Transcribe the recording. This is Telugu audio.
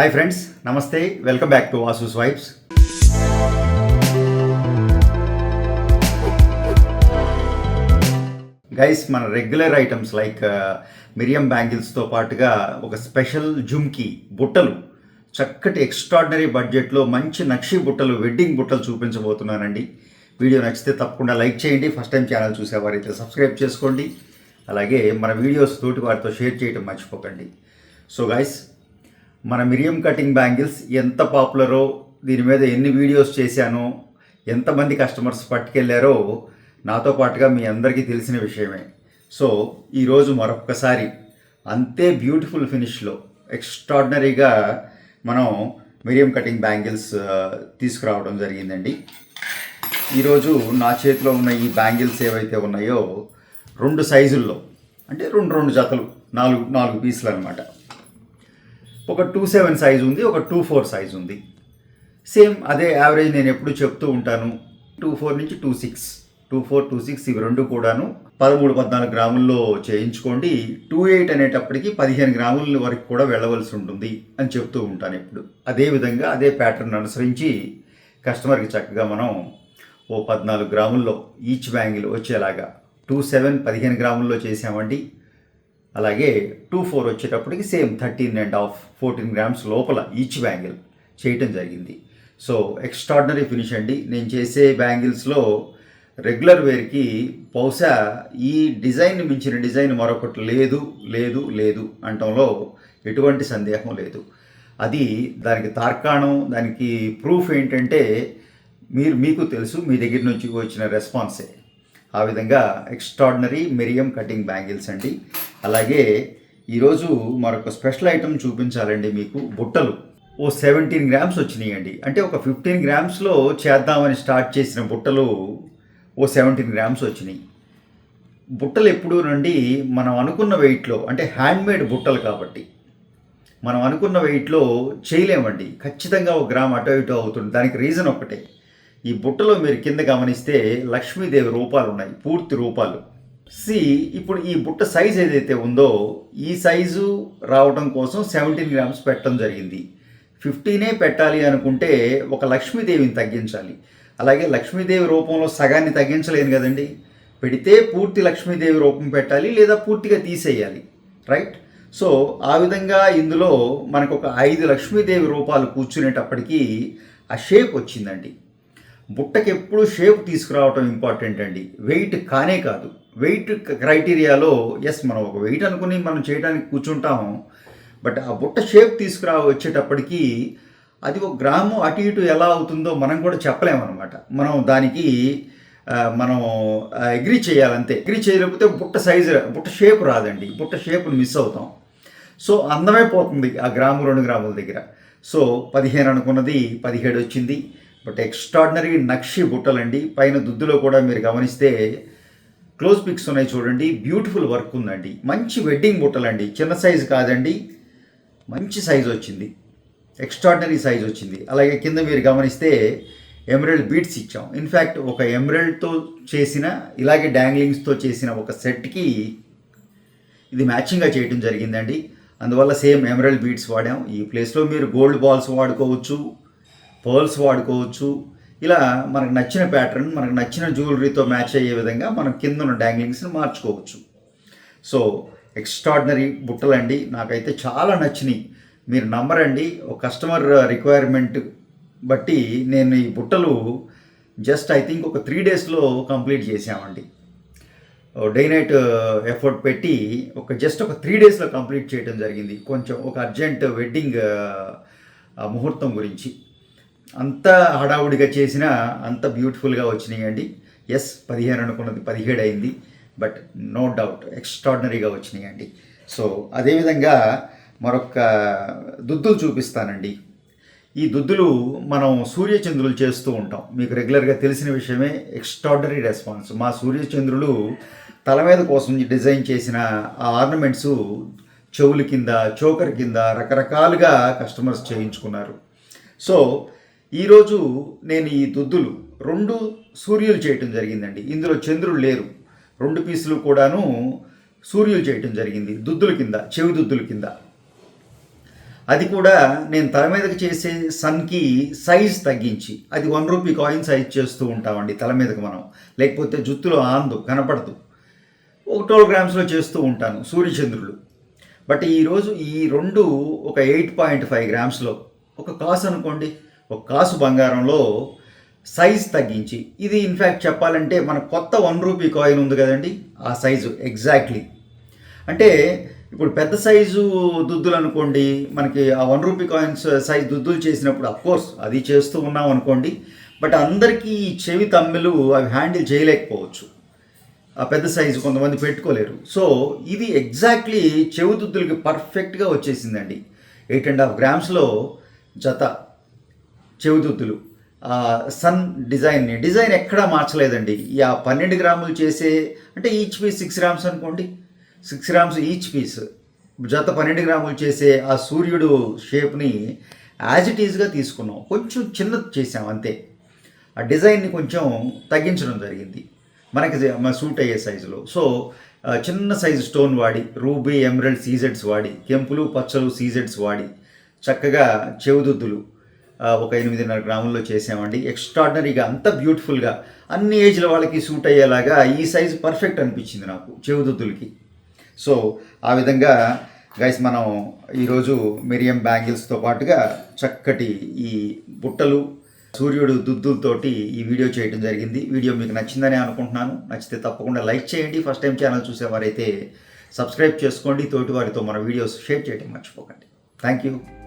హాయ్ ఫ్రెండ్స్ నమస్తే welcome back to Vasu's vibes guys మన రెగ్యులర్ ఐటమ్స్ లైక్ మిరియం బ్యాంగిల్స్తో పాటుగా ఒక స్పెషల్ జుమ్కి బుట్టలు చక్కటి ఎక్స్ట్రాడినరీ బడ్జెట్లో మంచి నక్షి బుట్టలు వెడ్డింగ్ బుట్టలు చూపించబోతున్నానండి. వీడియో నచ్చితే తప్పకుండా లైక్ చేయండి. ఫస్ట్ టైం ఛానల్ చూసేవారైతే సబ్స్క్రైబ్ చేసుకోండి. అలాగే మన వీడియోస్ తోటి వారితో షేర్ చేయడం మర్చిపోకండి. సో గైస్ మన మిరియం కటింగ్ బ్యాంగిల్స్ ఎంత పాపులరో దీని మీద ఎన్ని వీడియోస్ చేశానో ఎంతమంది కస్టమర్స్ పట్టుకెళ్ళారో నాతో పాటుగా మీ అందరికీ తెలిసిన విషయమే. సో ఈరోజు మరొక్కసారి అంతే బ్యూటిఫుల్ ఫినిష్లో ఎక్స్ట్రాడినరీగా మనం మిరియం కటింగ్ బ్యాంగిల్స్ తీసుకురావడం జరిగిందండి. ఈరోజు నా చేతిలో ఉన్న ఈ బ్యాంగిల్స్ ఏవైతే ఉన్నాయో రెండు సైజుల్లో అంటే రెండు రెండు జతలు నాలుగు నాలుగు పీసులు అనమాట ఒక టూ సెవెన్ సైజ్ ఉంది ఒక టూ ఫోర్ సైజ్ ఉంది. సేమ్ అదే యావరేజ్ నేను ఎప్పుడు చెప్తూ ఉంటాను. టూ ఫోర్ నుంచి two six two four two six ఇవి రెండు కూడాను పదమూడు పద్నాలుగు గ్రాముల్లో చేయించుకోండి. టూ ఎయిట్ అనేటప్పటికి పదిహేను గ్రాముల వరకు కూడా వెళ్ళవలసి ఉంటుంది అని చెప్తూ ఉంటాను ఎప్పుడు. అదే విధంగా అదే ప్యాటర్న్ అనుసరించి కస్టమర్కి చక్కగా మనం ఓ పద్నాలుగు గ్రాముల్లో ఈచ్ బ్యాంగిల్ వచ్చేలాగా టూ సెవెన్ పదిహేను గ్రాముల్లో చేసామండి అలాగే టూ ఫోర్ వచ్చేటప్పటికి same thirteen and half fourteen grams లోపల ఈచ్ బ్యాంగిల్ చేయటం జరిగింది. సో ఎక్స్ట్రాడినరీ ఫినిష్ అండి. నేను చేసే బ్యాంగిల్స్లో రెగ్యులర్ వేర్కి బహుశా ఈ డిజైన్ మించిన డిజైన్ మరొకటి లేదు లేదు లేదు అంటంలో ఎటువంటి సందేహం లేదు. అది దానికి తార్కాణం దానికి ప్రూఫ్ ఏంటంటే మీరు మీకు తెలుసు మీ దగ్గర నుంచి వచ్చిన రెస్పాన్సే ఆ విధంగా ఎక్స్ట్రాడినరీ మిరియం కటింగ్ బ్యాంగిల్స్ అండి. అలాగే ఈరోజు మరొక స్పెషల్ ఐటమ్ చూపించాలండి మీకు బుట్టలు. ఓ సెవెంటీన్ గ్రామ్స్ వచ్చినాయండి. అంటే ఒక ఫిఫ్టీన్ గ్రామ్స్లో చేద్దామని స్టార్ట్ చేసిన బుట్టలు ఓ సెవెంటీన్ గ్రామ్స్ వచ్చినాయి. బుట్టలు ఎప్పుడు నుండి మనం అనుకున్న వెయిట్లో అంటే హ్యాండ్మేడ్ బుట్టలు కాబట్టి. మనం అనుకున్న వెయిట్లో చేయలేమండి. ఖచ్చితంగా ఒక గ్రామ్ అటో ఇటో అవుతుంది. దానికి రీజన్ ఒకటే ఈ బుట్టలో మీరు కింద గమనిస్తే లక్ష్మీదేవి రూపాలు ఉన్నాయి పూర్తి రూపాలు. సి ఇప్పుడు ఈ బుట్ట సైజ్ ఏదైతే ఉందో ఈ సైజు రావడం కోసం సెవెంటీన్ గ్రామ్స్ పెట్టడం జరిగింది. ఫిఫ్టీనే పెట్టాలి అనుకుంటే ఒక లక్ష్మీదేవిని తగ్గించాలి. అలాగే లక్ష్మీదేవి రూపంలో సగాన్ని తగ్గించలేను కదండి. పెడితే పూర్తి లక్ష్మీదేవి రూపం పెట్టాలి లేదా పూర్తిగా తీసేయాలి. రైట్? సో ఆ విధంగా ఇందులో మనకు ఒక ఐదు లక్ష్మీదేవి రూపాలు కూర్చునేటప్పటికీ ఆ షేప్ వచ్చిందండి. బుట్టకి ఎప్పుడు షేప్ తీసుకురావటం ఇంపార్టెంట్ అండి. వెయిట్ కానే కాదు. వెయిట్ క్రైటీరియాలో ఎస్ మనం ఒక వెయిట్ అనుకుని మనం చేయడానికి కూర్చుంటాం బట్ ఆ బుట్ట షేప్ తీసుకురా వచ్చేటప్పటికి అది ఒక గ్రాము అటు ఇటు ఎలా అవుతుందో మనం కూడా చెప్పలేమన్నమాట మనం దానికి మనం అగ్రీ చేయాలంతే అగ్రీ చేయలేకపోతే బుట్ట సైజు బుట్ట షేప్ రాదండి. బుట్ట షేప్ని మిస్ అవుతాం. సో అందమే పోతుంది ఆ గ్రాము రెండు గ్రాముల దగ్గర. సో పదిహేను అనుకున్నది పదిహేడు వచ్చింది. బట్ ఎక్స్ట్రాడినరీ నక్షి బుట్టలండి. పైన దుద్దులో కూడా మీరు గమనిస్తే క్లోజ్ పిక్స్ ఉన్నాయి చూడండి. బ్యూటిఫుల్ వర్క్ ఉందండి. మంచి వెడ్డింగ్ బుట్టలండి. చిన్న సైజు కాదండి. మంచి సైజు వచ్చింది. ఎక్స్ట్రాడినరీ సైజ్ వచ్చింది. అలాగే కింద మీరు గమనిస్తే ఎమరల్డ్ బీట్స్ ఇచ్చాం. ఇన్ఫ్యాక్ట్ ఒక ఎమరల్డ్తో చేసిన ఇలాగే డాంగ్లింగ్స్తో చేసిన ఒక సెట్కి ఇది మ్యాచింగ్గా చేయడం జరిగిందండి. అందువల్ల సేమ్ ఎమరల్డ్ బీట్స్ వాడాం. ఈ ప్లేస్లో మీరు గోల్డ్ బాల్స్ వాడుకోవచ్చు. పర్ల్స్ వాడుకోవచ్చు. ఇలా మనకు నచ్చిన ప్యాటర్న్ మనకు నచ్చిన జ్యువెలరీతో మ్యాచ్ అయ్యే విధంగా మనం కింద ఉన్న డ్యాంగ్లింగ్స్ని మార్చుకోవచ్చు. సో ఎక్స్ట్రాడినరీ బుట్టలండి. నాకైతే చాలా నచ్చినాయి. మీరు నమ్మరండి. ఒక కస్టమర్ రిక్వైర్మెంట్ బట్టి నేను ఈ బుట్టలు జస్ట్ ఐ థింక్ ఒక త్రీ డేస్లో కంప్లీట్ చేసామండి డే నైట్ ఎఫర్ట్ పెట్టి ఒక జస్ట్ ఒక త్రీ డేస్లో కంప్లీట్ చేయడం జరిగింది. కొంచెం ఒక అర్జెంట్ వెడ్డింగ్ ముహూర్తం గురించి. అంత హడావుడిగా చేసిన అంత బ్యూటిఫుల్గా వచ్చినాయండి ఎస్ పదిహేను అనుకున్నది పదిహేడు అయింది. బట్ నో డౌట్ ఎక్స్ట్రాడినరీగా వచ్చినాయండి సో అదేవిధంగా మరొక దుద్దులు చూపిస్తానండి. ఈ దుద్దులు మనం సూర్యచంద్రులు చేస్తూ ఉంటాం. మీకు రెగ్యులర్గా తెలిసిన విషయమే ఎక్స్ట్రాడినరీ రెస్పాన్స్ మా సూర్యచంద్రులు తల మీద కోసం డిజైన్ చేసిన ఆ ఆర్నమెంట్స్ చెవుల కింద చోకర్ కింద రకరకాలుగా కస్టమర్స్ చేయించుకున్నారు. సో ఈరోజు నేను ఈ దుద్దులు రెండు సూర్యులు చేయటం జరిగిందండి. ఇందులో చంద్రుడు లేరు. రెండు పీసులు కూడాను సూర్యులు చేయటం జరిగింది. దుద్దుల కింద చెవి దుద్దుల కింద. అది కూడా నేను తల మీదకి చేసే సన్కి సైజ్ తగ్గించి అది వన్ రూపీ కాయిన్ సైజ్ చేస్తూ ఉంటామండి తల మీదకి మనం. లేకపోతే జుత్తులో ఆందు కనపడదు. ఒక ట్వెల్వ్ గ్రామ్స్లో చేస్తూ ఉంటాను సూర్యచంద్రులు బట్ ఈరోజు ఈ రెండు ఒక ఎయిట్ పాయింట్ ఫైవ్ గ్రామ్స్లో ఒక కాసు అనుకోండి ఒక కాసు బంగారంలో సైజ్ తగ్గించి ఇది ఇన్ఫ్యాక్ట్ చెప్పాలంటే మన కొత్త వన్ రూపీ కాయిన్ ఉంది కదండి ఆ సైజు ఎగ్జాక్ట్లీ అంటే ఇప్పుడు పెద్ద సైజు దుద్దులు అనుకోండి మనకి ఆ వన్ రూపీ కాయిన్స్ సైజ్ దుద్దులు చేసినప్పుడు అఫ్కోర్స్ అది చేస్తూ ఉన్నాం అనుకోండి బట్ అందరికీ చెవి తమ్మిలు అవి హ్యాండిల్ చేయలేకపోవచ్చు. ఆ పెద్ద సైజు కొంతమంది పెట్టుకోలేరు. సో ఇది ఎగ్జాక్ట్లీ చెవి దుద్దులకి పర్ఫెక్ట్గా వచ్చేసిందండి. ఎయిట్ అండ్ హాఫ్ గ్రామ్స్లో జత. చెవిదుద్దులు. సన్ డిజైన్ని. డిజైన్ ఎక్కడా మార్చలేదండి. ఈ ఆ పన్నెండు గ్రాములు చేసే అంటే ఈచ్ పీస్ సిక్స్ గ్రామ్స్ అనుకోండి. Six grams each piece. జత పన్నెండు గ్రాములు చేసే ఆ సూర్యుడు షేప్ని యాజ్ ఇట్ ఈజ్గా తీసుకున్నాం. కొంచెం చిన్నది చేసాం అంతే. ఆ డిజైన్ని కొంచెం తగ్గించడం జరిగింది. మనకి సూట్ అయ్యే సైజులో. సో చిన్న సైజు స్టోన్ వాడి రూబీ ఎమరల్డ్ సీజెడ్స్ వాడి కెంపులు పచ్చలు సీజెడ్స్ వాడి చక్కగా చెవుదుద్దులు. ఒక ఎనిమిదిన్నర గ్రాముల్లో చేసామండి. ఎక్స్ట్రాడినరీగా అంత బ్యూటిఫుల్గా అన్ని ఏజ్ల వాళ్ళకి సూట్ అయ్యేలాగా ఈ సైజు పర్ఫెక్ట్ అనిపించింది నాకు చెవుదుద్దులకి సో ఆ విధంగా గైస్ మనం ఈరోజు మిరియం బ్యాంగిల్స్తో పాటుగా చక్కటి ఈ బుట్టలు సూర్యుడు దుద్దులతోటి ఈ వీడియో చేయడం జరిగింది. వీడియో మీకు నచ్చిందని అనుకుంటున్నాను. నచ్చితే తప్పకుండా లైక్ చేయండి. ఫస్ట్ టైం ఛానల్ చూసేవారైతే సబ్స్క్రైబ్ చేసుకోండి. తోటి వారితో మన వీడియోస్ షేర్ చేయడం మర్చిపోకండి. Thank you